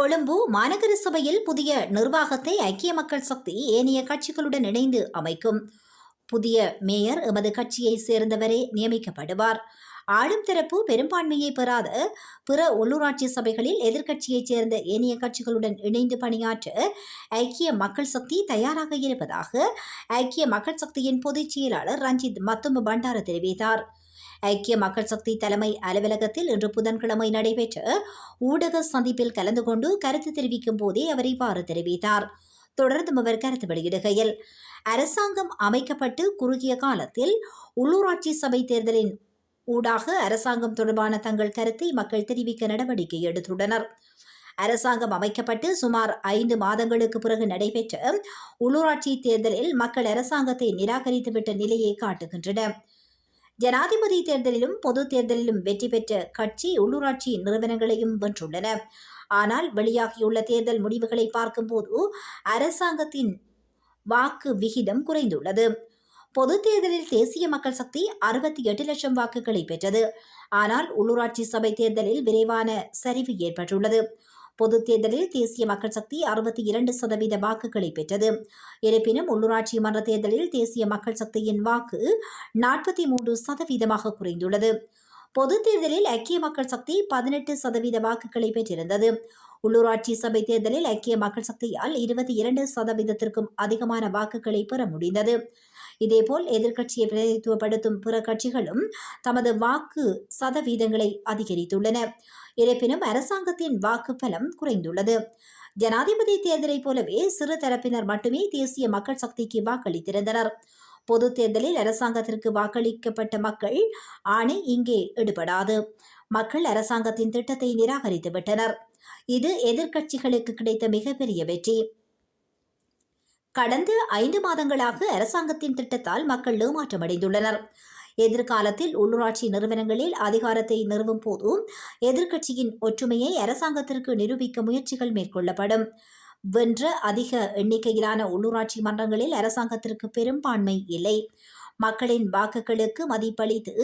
கொழும்பு மாநகர சபையில் புதிய நிர்வாகத்தை ஐக்கிய மக்கள் சக்தி ஏனைய கட்சிகளுடன் இணைந்து அமைக்கும். புதிய மேயர் எமது கட்சியை சேர்ந்தவரே நியமிக்கப்படுவார். ஆளும் தரப்பு பெரும்பான்மையை பெறாத பிற உள்ளூராட்சி சபைகளில் எதிர்க்கட்சியைச் சேர்ந்த ஏனைய கட்சிகளுடன் இணைந்து பணியாற்ற ஐக்கிய மக்கள் சக்தி தயாராக இருப்பதாக ஐக்கிய மக்கள் சக்தியின் பொதுச் செயலாளர் ரஞ்சித் மத்தும்பு பண்டார தெரிவித்தார். ஐக்கிய மக்கள் சக்தி தலைமை அலுவலகத்தில் இன்று புதன்கிழமை நடைபெற்ற ஊடக சந்திப்பில் கலந்து கொண்டு கருத்து தெரிவிக்கும் போதே அவர் இவ்வாறு தெரிவித்தார். தொடர்ந்து அவர் கருத்து வெளியிடுகையில் அரசாங்கம் அமைக்கப்பட்டு குறுகிய காலத்தில் உள்ளூராட்சி சபை தேர்தலின் ஊடாக அரசாங்கம் தொடர்பான தங்கள் கருத்தை மக்கள் தெரிவிக்க நடவடிக்கை எடுத்துள்ளனர். அரசாங்கம் அமைக்கப்பட்டு சுமார் ஐந்து மாதங்களுக்கு பிறகு நடைபெற்ற உள்ளூராட்சி தேர்தலில் மக்கள் அரசாங்கத்தை நிராகரித்துவிட்ட நிலையை காட்டுகின்றன. ஜனாதிபதி தேர்தலிலும் பொது தேர்தலிலும் வெற்றி பெற்ற கட்சி உள்ளூராட்சி நிறுவனங்களையும் வென்றுள்ளன. ஆனால் வெளியாகியுள்ள தேர்தல் முடிவுகளை பார்க்கும்போது அரசாங்கத்தின் வாக்கு விகிதம் குறைந்துள்ளது. பொது தேர்தலில் தேசிய மக்கள் சக்தி அறுபத்தி எட்டு லட்சம் வாக்குகளை பெற்றது. ஆனால் உள்ளூராட்சி சபை தேர்தலில் விரைவான சரிவு ஏற்பட்டுள்ளது. பொது தேர்தலில் தேசிய மக்கள் சக்தி அறுபத்தி இரண்டு சதவீத வாக்குகளை பெற்றது. இருப்பினும் உள்ளூராட்சி மன்ற தேர்தலில் தேசிய மக்கள் சக்தியின் வாக்கு நாற்பத்தி மூன்று சதவீதமாக குறைந்துள்ளது. பொது தேர்தலில் ஐக்கிய மக்கள் சக்தி பதினெட்டு சதவீத வாக்குகளை பெற்றிருந்தது. உள்ளூராட்சி சபை தேர்தலில் ஐக்கிய மக்கள் சக்தியால் இருபத்தி இரண்டு சதவீதத்திற்கும் அதிகமான வாக்குகளை பெற முடிந்தது. இதேபோல் எதிர்க்கட்சியை பிரதிநிதித்துவப்படுத்தும் பிற கட்சிகளும் தமது வாக்கு சதவீதங்களை அதிகரித்துள்ளன. இருப்பினும் அரசாங்கத்தின் வாக்கு பலம் குறைந்துள்ளது. ஜனாதிபதி தேர்தலைப் போலவே சிறு தரப்பினர் மட்டுமே தேசிய மக்கள் சக்திக்கு வாக்களித்திருந்தனர். பொது தேர்தலில் அரசாங்கத்திற்கு வாக்களிக்கப்பட்ட மக்கள் ஆணை இங்கே ஈடுபடாது மக்கள் அரசாங்கத்தின் திட்டத்தை நிராகரித்து விட்டனர் இது எதிர்க்கட்சிகளுக்கு கிடைத்த மிகப்பெரிய வெற்றி. கடந்த ஐந்து மாதங்களாக அரசாங்கத்தின் திட்டத்தால் மக்கள் ஏமாற்றமடைந்துள்ளனர். எதிர்காலத்தில் உள்ளூராட்சி நிறுவனங்களில் அதிகாரத்தை நிறுவும் போதும் எதிர்க்கட்சியின் ஒற்றுமையை அரசாங்கத்திற்கு நிரூபிக்க முயற்சிகள் மேற்கொள்ளப்படும். வென்ற அதிக எண்ணிக்கையிலான உள்ளூராட்சி மன்றங்களில் அரசாங்கத்திற்கு பெரும்பான்மை இல்லை. மக்களின் வாக்குகளுக்கு மதிப்பளித்து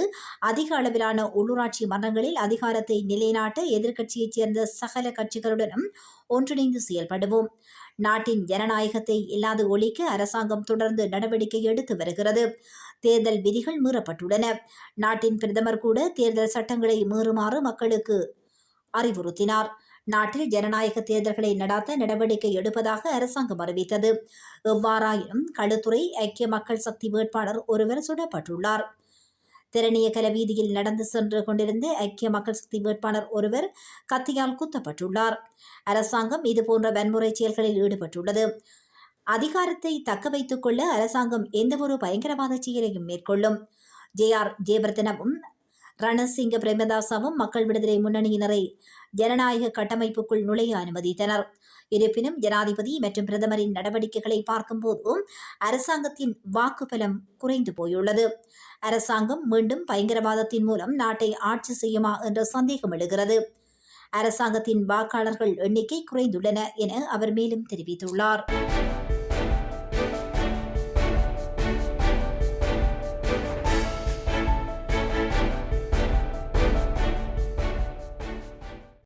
அதிக அளவிலான உள்ளூராட்சி மன்றங்களில் அதிகாரத்தை நிலைநாட்ட எதிர்க்கட்சியைச் சேர்ந்த சகல கட்சிகளுடனும் ஒன்றிணைந்து செயல்படுவோம். நாட்டின் ஜனநாயகத்தை இல்லாது ஒழிக்க அரசாங்கம் தொடர்ந்து நடவடிக்கை எடுத்து வருகிறது. தேர்தல் விதிகள் மீறப்பட்டுள்ளன. நாட்டின் பிரதமர் கூட தேர்தல் சட்டங்களை மீறுமாறு மக்களுக்கு அறிவுறுத்தினார். நாட்டில் ஜனநாயக தேர்தல்களை நடாத்த நடவடிக்கை எடுப்பதாக அரசாங்கம் அறிவித்தது. எவ்வாறாயினும் களுத்துறை ஐக்கிய மக்கள் சக்தி வேட்பாளர் ஒருவர் சுடப்பட்டுள்ளார். திறனியக்கல வீதியில் நடந்து சென்று கொண்டிருந்த ஐக்கிய மக்கள் சக்தி வேட்பாளர் ஒருவர் கத்தியால் குத்தப்பட்டுள்ளார். அரசாங்கம் இதுபோன்ற வன்முறை செயல்களில் ஈடுபட்டுள்ளது. அதிகாரத்தை தக்க வைத்துக் கொள்ள அரசாங்கம் எந்தவொரு பயங்கரவாத செயலையும் மேற்கொள்ளும். ஜே ஆர் ஜெயவர்தனவும் ரணசிங்க பிரேமதாசாவும் மக்கள் விடுதலை முன்னணியினரை ஜனநாயக கட்டமைப்புக்குள் நுழைய அனுமதித்தனர். இருப்பினும் ஜனாதிபதி மற்றும் பிரதமரின் நடவடிக்கைகளை பார்க்கும்போதும் அரசாங்கத்தின் வாக்குபலம் குறைந்து போயுள்ளது. அரசாங்கம் மீண்டும் பயங்கரவாதத்தின் மூலம் நாட்டை ஆட்சி செய்யுமா என்ற சந்தேகம் எழுகிறது. அரசாங்கத்தின் வாக்காளர்கள் எண்ணிக்கை குறைந்துள்ளன என அவர் மேலும் தெரிவித்துள்ளார்.